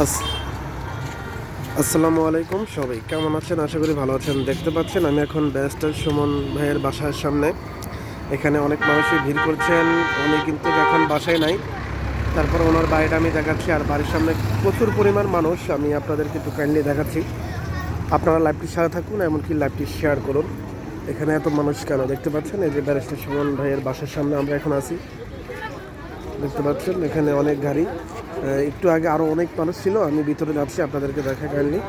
আস- আসসালামু আলাইকুম সবাই। কেমন আছেন? আশা করি ভালো আছেন। দেখতে পাচ্ছেন, আমি এখন ব্যারিস্টার সুমন ভাইয়ের বাসার সামনে। এখানে অনেক মানুষই ভিড় করছেন। উনি কিন্তু এখন বাসায় নাই। তারপর ওনার বাড়িটা আমি দেখাচ্ছি। আর বাড়ির সামনে প্রচুর পরিমাণ মানুষ। আমি আপনাদেরকে একটু কাইন্ডলি দেখাচ্ছি। আপনারা লাইভটি সারা থাকুন, এমনকি লাইভটি শেয়ার করুন। এখানে এত মানুষ কেন? দেখতে পাচ্ছেন? এই যে ব্যারিস্টার সুমন ভাইয়ের বাসার সামনে আমরা এখন আছি। দেখতে পাচ্ছেন? এখানে অনেক গাড়ি। একটু আগে আরও অনেক মানুষ ছিল, আমি ভিতরে যাচ্ছি, আপনাদেরকে দেখা কাইন্ডলি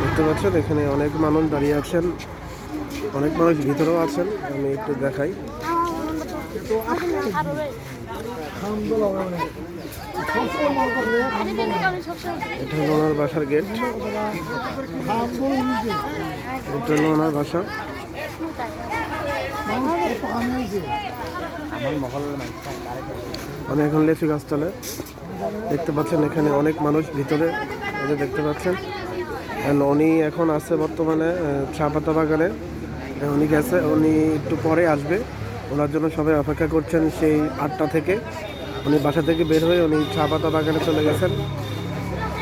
দেখতে পাচ্ছেন, এখানে অনেক মানুষ দাঁড়িয়ে আছেন, অনেক মানুষ ভিতরেও আছেন, আমি একটু দেখাই। এটা হলো ওনার বাসার গেট। এটা হলো ওনার বাসা। আমি এখন লেচু গাছতলে দেখতে পাচ্ছেন এখানে অনেক মানুষ ভিতরে দেখতে পাচ্ছেন। উনি এখন আছে বর্তমানে চা পাতা বাগানে। উনি গেছে, উনি একটু পরে আসবে। ওনার জন্য সবাই অপেক্ষা করছেন সেই আটটা থেকে। উনি বাসা থেকে বের হয়ে উনি চা পাতা বাগানে চলে গেছেন।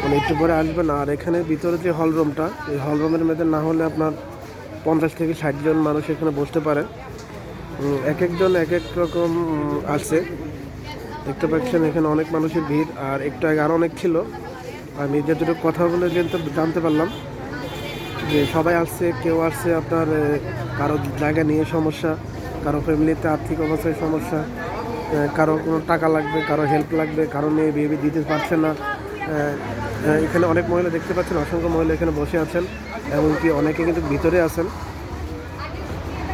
উনি একটু পরে আসবেন। আর এখানে ভিতরে যে হল রুমটা এই হল রুমের মধ্যে না হলে আপনার পঞ্চাশ থেকে ষাট জন মানুষ এখানে বসতে পারে এক একজন এক এক রকম আছে দেখতে পাচ্ছেন এখানে অনেক মানুষের ভিড়, আর একটু আগে আরও অনেক ছিল। আমি যতটুকু কথা বলে জানতে জানতে পারলাম যে সবাই আসছে, কেউ আসছে আপনার কারও জায়গা নিয়ে সমস্যা, কারও ফ্যামিলিতে আর্থিক অবস্থায় সমস্যা কারও কোনো টাকা লাগবে, কারও হেল্প লাগবে, কারও মেয়ে বিয়ে দিতে পারছে না। এখানে অনেক মহিলা দেখতে পাচ্ছেন, অসংখ্য মহিলা এখানে বসে আছেন, এমনকি অনেকে কিন্তু ভিতরে আছেন।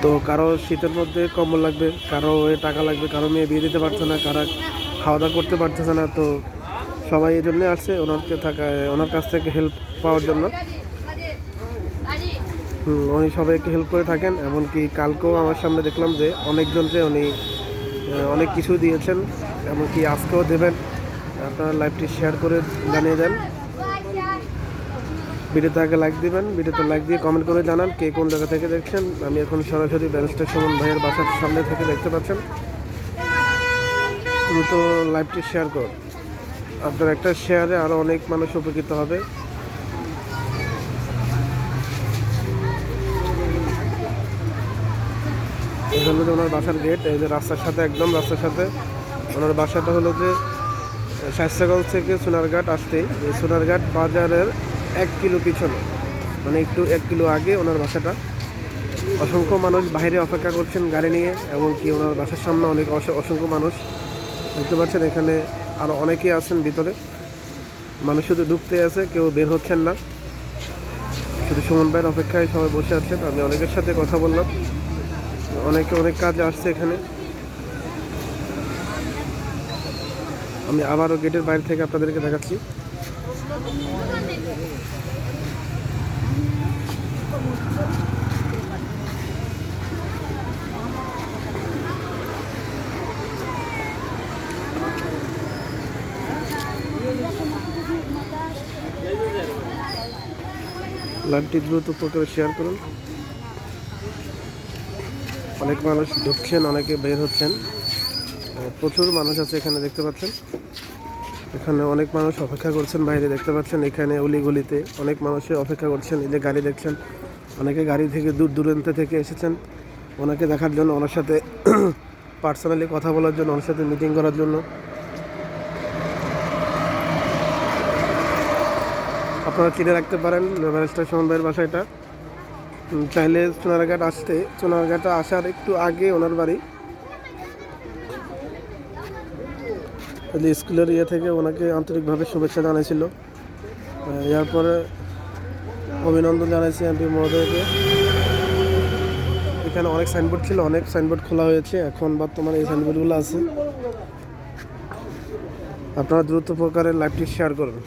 তো কারও শীতের মধ্যে কম্বল লাগবে, কারও এ টাকা লাগবে, কারও মেয়ে বিয়ে দিতে পারছে না, কারা খাওয়া দাওয়া করতে পারতেছে না, তো সবাই এই জন্যে আসছে ওনারকে থাকা ওনার কাছ থেকে হেল্প পাওয়ার জন্য। উনি সবাইকে হেল্প করে থাকেন, এমনকি কালকেও আমার সামনে দেখলাম যে অনেকজনকে উনি অনেক কিছু দিয়েছেন, এমনকি আজকেও দেবেন। আপনারা লাইভটি শেয়ার করে জানিয়ে দেন। ভিডিওতে আগে লাইক দিবেন ভিডিওতে লাইক দিয়ে কমেন্ট করে জানান কে কোন জায়গা থেকে দেখছেন। আমি এখন সরাসরি ব্যারিস্টার সুমন ভাইয়ের বাসার সামনে থেকে দেখতে পাচ্ছেন। দ্রুত লাইভটি শেয়ার করুন। আপনার একটা শেয়ারে আরও অনেক মানুষ উপকৃত হবে। হলো যে ওনার বাসার গেট এই যে রাস্তার সাথে, একদম রাস্তার সাথে। ওনার বাসাটা হলো যে শাস্তাগঞ্জ থেকে সোনারঘাট আসতে এই সোনারঘাট বাজারের এক কিলো পিছনে। মানে একটু এক কিলো আগে ওনার বাসাটা। অসংখ্য মানুষ বাইরে অপেক্ষা করছেন গাড়ি নিয়ে, এমনকি ওনার বাসার সামনে অনেক অস- অসংখ্য মানুষ। দেখতে পাচ্ছেন এখানে আরও অনেকেই আছেন ভিতরে। মানুষ শুধু ঢুকতে আছে, কেউ বের হচ্ছেন না। শুধু সুমন ভাইয়ের অপেক্ষায় সবাই বসে আছেন, আমি অনেকের সাথে কথা বললাম। অনেকে অনেক কাজে আসছে এখানে। আমি আবারও গেটের বাইরে থেকে আপনাদেরকে দেখাচ্ছি। লাইভটি দ্রুত প্রকারে শেয়ার করুন। অনেক মানুষ ঢুকছেন, অনেকে বের হচ্ছেন। প্রচুর মানুষ আছে এখানে দেখতে পাচ্ছেন। এখানে অনেক মানুষ অপেক্ষা করছেন বাইরে, দেখতে পাচ্ছেন এখানে অলিগলিতে অনেক মানুষে অপেক্ষা করছেন। এই যে গাড়ি দেখছেন, অনেকে গাড়ি থেকে দূর দূরান্ত থেকে এসেছেন। ওনাকে দেখার জন্য, ওনার সাথে পার্সোনালি কথা বলার জন্য, ওনার সাথে মিটিং করার জন্য। আপনারা চিনে রাখতে পারেন ব্যারিস্টার সুমন ভাইয়ের চাইলে সোনারঘাট আসতে সোনারঘাটে আসার একটু আগে ওনার বাড়ি। স্কুলের ইয়ে থেকে ওনাকে আন্তরিকভাবে শুভেচ্ছা জানাইছিল। আহ, এরপরে অভিনন্দন জানাইছি এমপি মহোদয়কে। এখানে অনেক সাইনবোর্ড ছিল অনেক সাইনবোর্ড খোলা হয়েছে। এখন বর্তমানে এই সাইনবোর্ডগুলো আছে। আপনারা দ্রুত প্রকারের লাইভটি শেয়ার করুন।